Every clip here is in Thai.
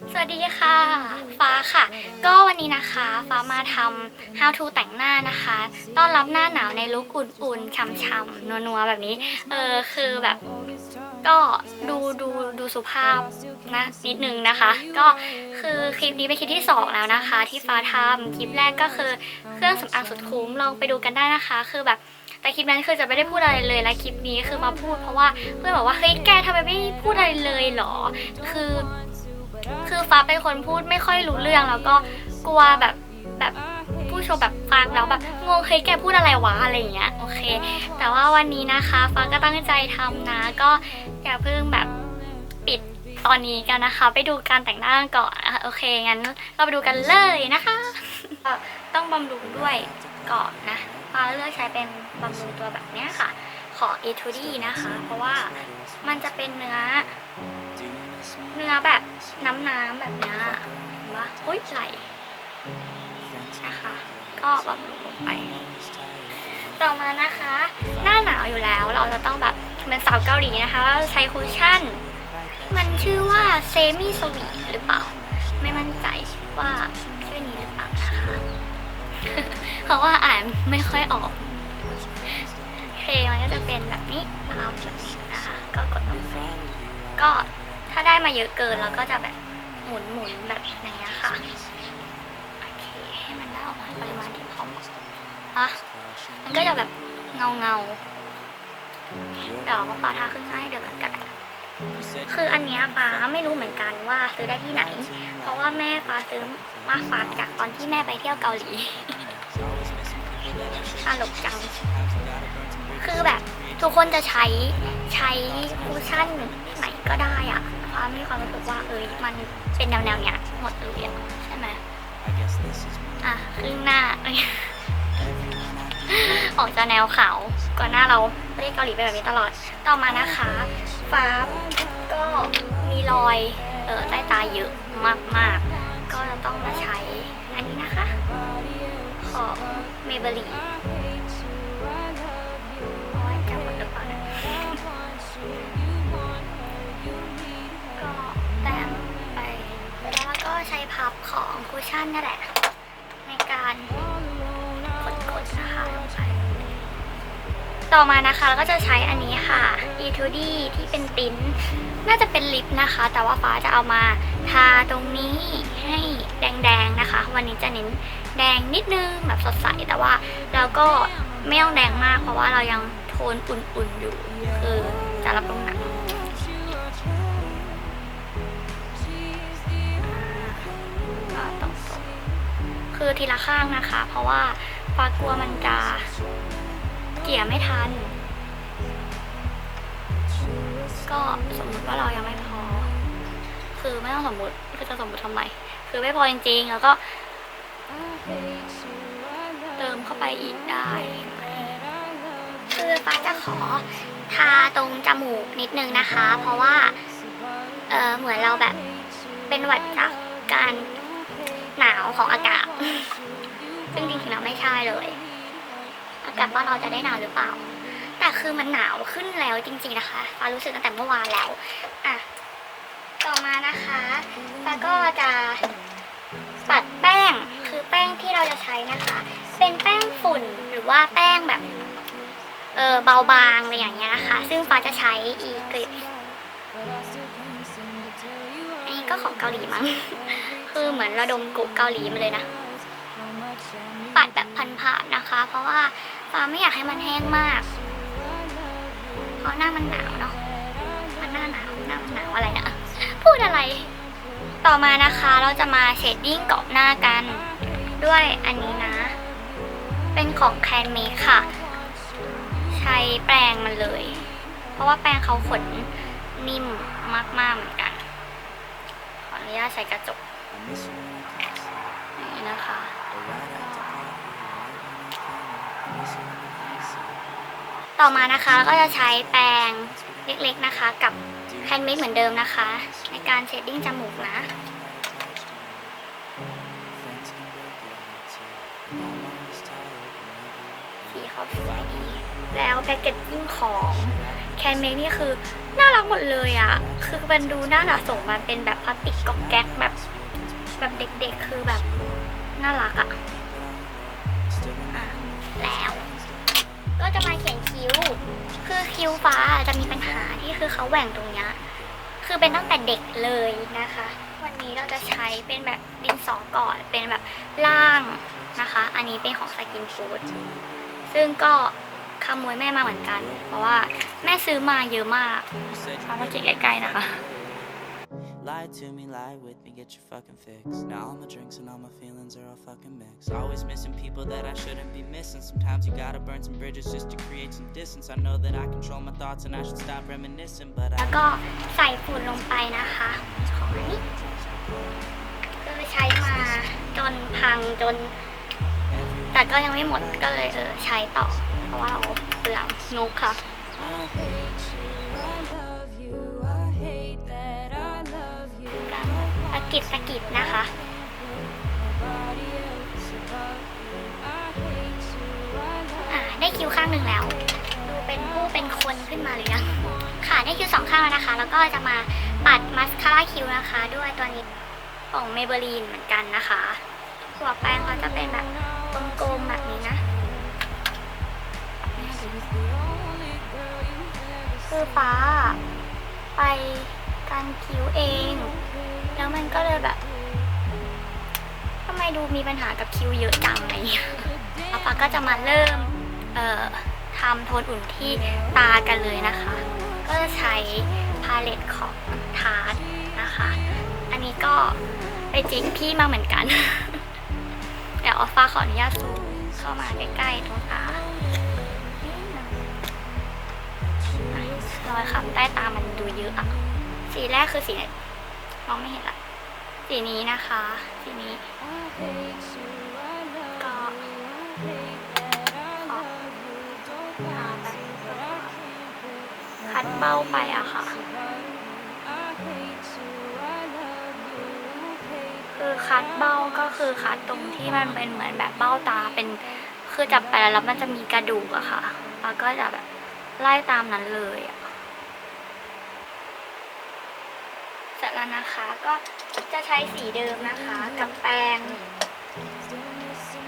สวัสดีค่ะ ฟ้าค่ะ ก็วันนี้นะคะ ฟ้ามาทำ how to แต่งหน้านะคะ ต้อนรับหน้าหนาวในลุคอุ่นๆช่ำๆนัวๆแบบนี้ เออคือแบบก็ดูดูดูสุภาพนะนิดนึงนะคะ ก็คือคลิปนี้เป็นคลิปที่สองแล้วนะคะ ที่ฟ้าทำคลิปแรกก็คือเครื่องสำอางสุดคุ้มลองไปดูกันได้นะคะ คือแบบแต่คลิปนั้นคือจะไม่ได้พูดอะไรเลยและคลิปนี้คือมาพูดเพราะว่าเพื่อนบอกว่าเฮ้ยแกทำไมไม่พูดอะไรเลยหรอ คือ คือฟ้าเป็นคนพูดไม่ค่อยรู้เรื่องแล้วก็กลัวแบบแบบผู้ชมแบบฟังแล้วแบบงงเฮ้ยแกพูดอะไรวะอะไรอย่างเงี้ยโอเค แต่ว่าวันนี้นะคะฟ้าก็ตั้งใจทำนะ ก็อย่าเพิ่งแบบปิดตอนนี้กันนะคะ ไปดูการแต่งหน้าก่อนนะคะโอเคงั้นเราไปดูกันเลยนะคะ ต้องบำรุงด้วยก่อนนะฟ้าเลือกใช้เป็นบำรุงตัวแบบเนี้ยค่ะ ของ e t u d y นะคะ เพราะว่ามันจะเป็นเนื้อ เนื้อแบบน้ำน้ำๆแบบนี้ยเห็นปะอุ้ยไหลนะคะ ก็บำรุงลงไป ต่อมานะคะ หน้าหนาวอยู่แล้วเราจะต้องแบบเป็นสาวเกาหลีนะคะเราใช้คุชชั่น มันชื่อว่าเซมิสวีหรือเปล่า ไม่มั่นใจว่าชื่อนี้หรือเปล่านะคะเพราะว่าอ่านไม่ค่อยออกเคมันก็จะเป็นแบบนี้ภาพแบบนี้นะคะก็กดลงไปก็ ถ้าได้มาเยอะเกินเราก็จะแบบหมุนหมุนแบบอย่างเงี้ยค่ะ โอเค ให้มันได้ออกมาปริมาณที่พอเหมาะอะมันก็จะแบบเงาเงาเดี๋ยวเอาทาขึ้นหน้าให้เดี๋ยวกันกันคืออันเนี้ยฟ้าไม่รู้เหมือนกันว่าซื้อได้ที่ไหน เพราะว่าแม่ฟ้าซื้อมาฝากจากตอนที่แม่ไปเที่ยวเกาหลีตลกจัง คือแบบทุกคนจะใช้ใช้คูชั่นไหนก็ได้อะ ฟ้ามีความรู้สึกว่าเอ้ยมันเป็นแนวแนวๆเนี้ยหมดเลยอะใช่ไหมอะครึ่งหน้าออกจะแนวขาวก่อนหน้าเราไม่ได้เกาหลีไปนแบบนี้ตลอดต่อมานะคะ ฟ้าก็มีรอยเออใต้ตาเยอะมากๆ ก็จะต้องมาใช้อันนี้นะคะ ของ Maybelline โชั่นนี่แหละ ในการกดๆนะคะลงไปต่อมานะคะเราก็จะใช้อันนี้ค่ะ e 2 d ที่เป็นติ้นน่าจะเป็นลิปนะคะ แต่ว่าฟ้าจะเอามาทาตรงนี้ให้แดงๆนะคะ วันนี้จะเน้นแดงนิดนึงแบบสดใสแต่ว่าเราก็ไม่ต้องแดงมากเพราะว่าเรายังโทนอุ่นๆอยู่ คือ ทีละข้างนะคะ เพราะว่าฟ้ากลัวมันจะเกี่ยไม่ทัน ก็สมมุติว่าเรายังไม่พอ คือไม่ต้องสมมุติคือจะสมมุติทำไม คือไม่พอจริงๆ แล้วก็เติมเข้าไปอีกได้ คือฟ้าจะขอทาตรงจมูกนิดนึงนะคะ เพราะว่า เออเหมือนเราแบบเป็นหวัดจากการหนาวของอากาศ ซึ่งจริงๆแล้วไม่ใช่เลย อากาศบ้านเราจะได้หนาวหรือเปล่า แต่คือมันหนาวขึ้นแล้วจริง ๆนะคะฟ้ารู้สึกตั้งแต่เมื่อวานแล้วอะต่อมานะคะฟ้าก็จะปัดแป้งคือแป้งที่เราจะใช้นะคะ เป็นแป้งฝุ่นหรือว่าแป้งแบบเออเบาบางอะไรอย่างเงี้ยนะคะ ซึ่งฟ้าจะใช้อีกริบอันนี้ก็ของเกาหลีมั้ง คือเหมือนระดมกลุ่มเกาหลีมาเลยนะ ปัดแบบผ่านๆนะคะ เพราะว่าฟ้าไม่อยากให้มันแห้งมาก เพราะหน้ามันหนาวเนาะมันหน้าหนาวหน้ามันหนาวอะไรนะพูดอะไร ต่อมานะคะเราจะมาเชดดิ้งเกาะหน้ากัน ด้วยอันนี้นะ เป็นของแคนเมคค่ะ ใช้แปรงมันเลย เพราะว่าแปรงเขาขนนิ่มมากๆเหมือนกัน ขออนุญาตใช้กระจกนี่นะคะ ต่อมานะคะก็จะใช้แปรงเล็กๆนะคะ กับแคนเมคเหมือนเดิมนะคะ ในการเชดดิ้งจมูกนะ สีเขาสวยดีแล้วแพ็กเกจจิ้งของแคนเมคนี่คือ น่ารักหมดเลยอะ่ะ คือมันดูน่าหนาส่งมาเป็นแบบพลาสติกก๊อกแก๊กแบบแบบเด็กๆ คือแบบ น่ารักอะอะ แล้ว ก็จะมาเขียนคิ้ว คือคิ้วฟ้าจะมีปัญหาที่คือเขาแหว่งตรงเนี้ยคือเป็นตั้งแต่เด็กเลยนะคะ วันนี้เราจะใช้เป็นแบบดินสองก่อนเป็นแบบล่างนะคะ อันนี้เป็นของสกินฟูดซึ่งก็ขโมยแม่มาเหมือนกัน เพราะว่าแม่ซื้อมาเยอะมากเอามาเก็บใกล้ๆนะคะ Lie to me, lie with me, get your fucking fix. Now all my drinks and all my feelings are all fucking mixed. Always missing people that I shouldn't be missing. Sometimes you gotta burn some bridges just to create some distance. I know that I control my thoughts and I should stop reminiscing, but แล้ว I ก็ใส่ฝุ่นลงไปนะคะของอันนี้คือใช้มาจนพังจน แต่ก็ยังไม่หมดก็เลยเออใช้ต่อ เพราะว่าเราเปลืองนุกค่ะการ กิดสกิดนะคะ อ่าได้คิวข้างหนึ่งแล้ว ดูเป็นผู้เป็นคนขึ้นมาเลยนะ ค่ะได้คิวสองข้างแล้วนะคะ แล้วก็จะมาปัดมาสคาร่าคิวนะคะ ด้วยตัวนี้ของเมเบลีนเหมือนกันนะคะตัวแป้งเขาจะเป็นแบบกลมๆแบบนี้นะ คือฟ้าไปกันคิ้วเอง แล้วมันก็เลยแบบทำไมดูมีปัญหากับคิวเยอะจังอะไรอางเงี้ยแล้วฟ้าก็จะมาเริ่มเอ่อทำโทนอุ่นที่ตากันเลยนะคะ ก็จะใช้พาเลตของทาร์นะคะ อันนี้ก็ไปจิกพี่มาเหมือนกัน เดี๋ยวอฟ้าขออนุญาตซูมเข้ามาใกล้ๆตรงตารอยคำใต้ตามันดูเยอะอะ สีแรกคือสี มองไม่เห็นละสีนี้นะคะ สีนี้ก็คัดเบ้าไปอะค่ะ คือคัดเบ้าก็คือคัดตรงที่มันเป็นเหมือนแบบเบ้าตาเป็นคือจับไปแล้วมันจะมีกระดูกอะค่ะ แล้วก็จะแบบไล่ตามนั้นเลยอะ เสร็จแล้ว นะคะ ก็จะใช้สีเดิมนะคะ กับแปรง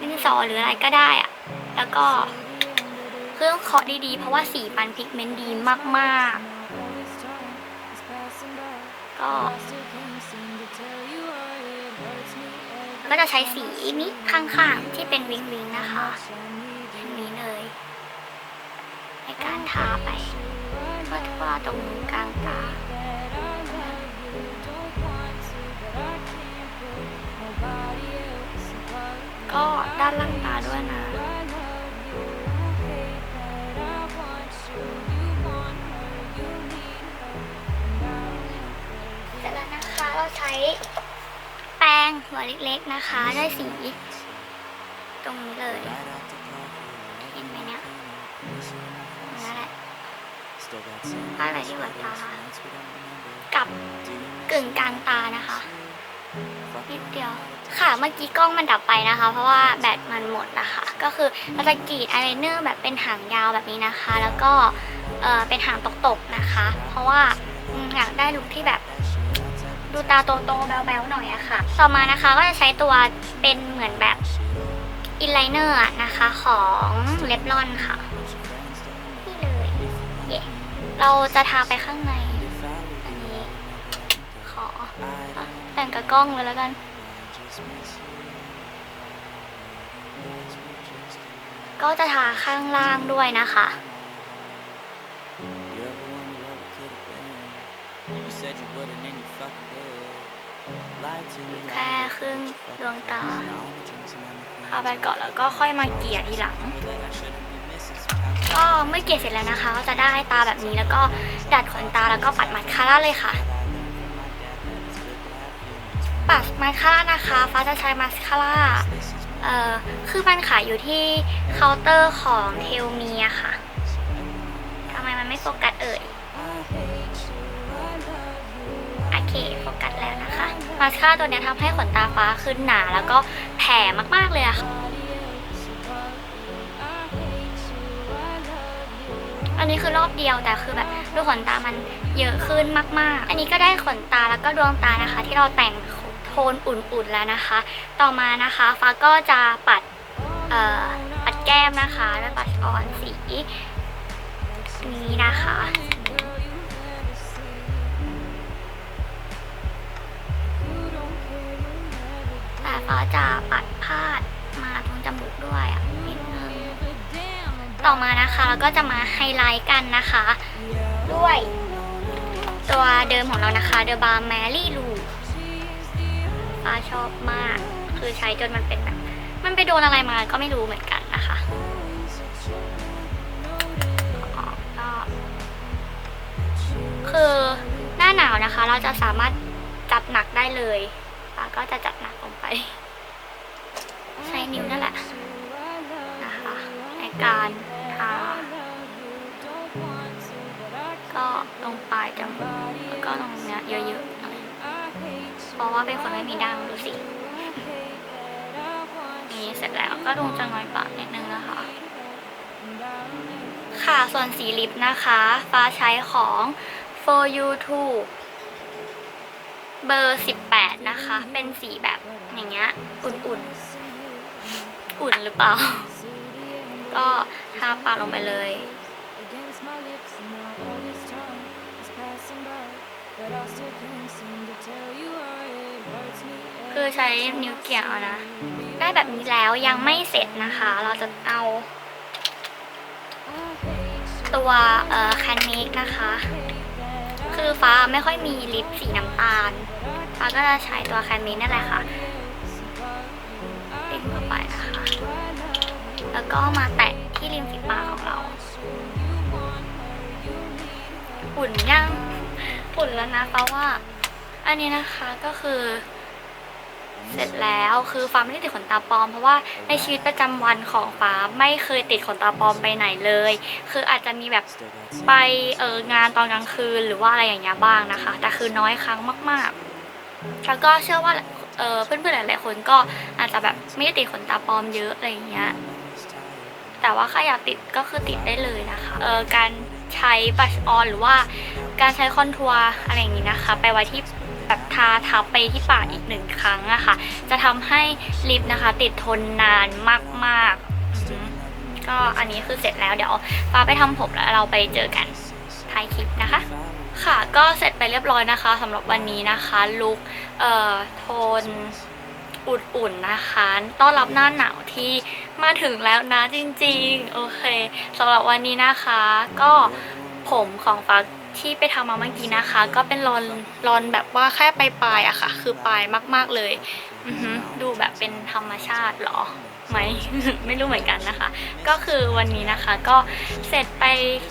ดินสอหรืออะไรก็ได้อะแล้วก็เครื่องเคาะดีๆ เพราะว่าสีมันพิกเมนต์ดีมากๆ ก็ก็จะใช้สีนี้ข้างๆ ที่เป็นวิงวิงนะคะอันนี้เลยในการทาไปทั่วๆตรงกลางตา ก็ด้านล่างตาด้วยนะ เสร็จแล้วนะคะเราใช้แป้งหัวเล็กๆนะคะ ได้สี ตรงนี้เลย เห็นไหมเนี่ยนั่นแหละอะไรที่หัวตากับกึ่งกลางตานะคะ นิดเดียว ค่ะเมื่อกี้กล้องมันดับไปนะคะ เพราะว่าแบตมันหมดนะคะ ก็คือเราจะกรีดอายไลเนอร์แบบเป็นหางยาวแบบนี้นะคะ แล้วก็เออเป็นหางตกๆนะคะ เพราะว่าอยากได้ลุคที่แบบดูตาโตๆแบ๊วๆหน่อยอะค่ะ ต่อมานะคะก็จะใช้ตัวเป็นเหมือนแบบอินไลเนอร์นะคะของเลบลอนค่ะนี่เลย เย่เราจะทาไปข้างในนี้ ขออะ แต่งกับกล้องเลยแล้วกันก็จะทาข้างล่างด้วยนะคะ แค่ครึ่งดวงตาทาไปก่อนแล้วก็ค่อยมาเกลี่ยทีหลัง ก็เมื่อเกลี่ยเสร็จแล้วนะคะ ก็จะได้ตาแบบนี้แล้วก็ดัดขนตาแล้วก็ปัดมัสคาร่าเลยค่ะ ปัดมัสคาร่านะคะ ฟ้าจะใช้มัสคาร่า เอ่อ คือมันขายอยู่ที่เคาน์เตอร์ของเทลเมีอะค่ะ ทำไมมันไม่โฟกัสเอ่ย โอเค โฟกัสแล้วนะคะ มาสคาร่าตัวนี้ทำให้ขนตาฟ้าขึ้นหนาแล้วก็แผ่มากๆเลยค่ะ อันนี้คือรอบเดียวแต่คือแบบดูขนตามันเยอะขึ้นมากๆ อันนี้ก็ได้ขนตาแล้วก็ดวงตานะคะ ที่เราแต่ง โทนอุ่นๆแล้วนะคะ ต่อมานะคะฟ้าก็จะปัดปัดแก้มนะคะด้วยปัดออนสีนี้นะคะแต่ฟ้าจะปัดพาดมาตรงจมูกด้วยอะนิดนึงต่อมานะคะเราก็จะมาไฮไลท์กันนะคะ ด้วยตัวเดิมของเรานะคะ The Balm Mary Lou ฟ้าชอบมาก คือใช้จนมันเป็นแบบ มันไปโดนอะไรมาก็ไม่รู้เหมือนกันนะคะก็คือหน้าหนาวนะคะ เราจะสามารถจัดหนักได้เลยฟ้าก็จะจัดหนักลงไป ใช้นิ้วนั่นแหละนะคะในการ ราะว่าเป็นคนไม่มีดังดูสินี่เสร็จแล้วก็ลงจะน้อยปากนิดนึงนะคะ ค่ะส่วนสีลิปนะคะ ฟ้าใช้ของ for you to เบอร์ 18 นะคะ เป็นสีแบบอย่างเงี้ยอุ่นๆ อุ่นหรือเปล่า ก็ทาปากลงไปเลย คือใช้นิ้วเกี่ยวนะ ได้แบบนี้แล้วยังไม่เสร็จนะคะ เราจะเอาตัวเอ่อแคนมิกนะคะ คือฟ้าไม่ค่อยมีลิปสีน้ำตาล ฟ้าก็จะใช้ตัวแคนมิกนั่นแหละค่ะติดเข้าไปนะคะ แล้วก็มาแตะที่ริมฝีปากของเราอุ่นยังอุ่นแล้วนะฟ้าว่า อันนี้นะคะก็คือ เสร็จแล้วคือฟ้าไม่ได้ติดขนตาปลอมเพราะว่าในชีวิตประจำวันของฟ้าไม่เคยติดขนตาปลอมไปไหนเลย คืออาจจะมีแบบไปเอองานตอนกลางคืนหรือว่าอะไรอย่างเงี้ยบ้างนะคะ แต่คือน้อยครั้งมาก ๆ แล้วก็เชื่อว่าเออเพื่อนๆหลายๆคนก็อาจจะแบบไม่ได้ติดขนตาปลอมเยอะอะไรอย่างเงี้ยแต่ว่าใครอยากติดก็คือติดได้เลยนะคะเออการใช้บัชออนหรือว่าการใช้คอนทัวร์อะไรอย่างนี้นะคะ ไปไว้ที่ แบบทาทับไปที่ปากอีกหนึ่งครั้งอะคะ่ะ จะทำให้ลิปนะคะ ติดทนนานมากๆ ก็อันนี้คือเสร็จแล้วเดี๋ยวฟ้าไปทำผมแล้วเราไปเจอกันท้ายคลิปนะคะค่ะก็เสร็จไปเรียบร้อยนะคะสำหรับวันนี้นะคะลุคเอ่อโทนอุ่นๆนะคะ ต้อนรับหน้าหนาวที่มาถึงแล้วนะจริงๆ โอเคสำหรับวันนี้นะคะ ก็ ผมของฟ้าที่ไปทำมาเมื่อกี้นะคะ ก็เป็นรอนรอนแบบว่าแค่ปลายๆอะค่ะ คือปลายมาก ๆเลยดูแบบเป็นธรรมชาติหรอไหม ไม่รู้เหมือนกันนะคะ ก็คือวันนี้นะคะก็เสร็จไป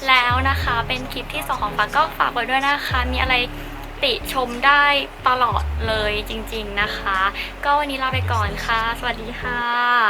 แล้วนะคะ เป็นคลิปที่สองของฟ้าก็ฝากไว้ด้วยนะคะ มีอะไรติชมได้ตลอดเลยจริงๆนะคะ ก็วันนี้ลาไปก่อนค่ะ สวัสดีค่ะ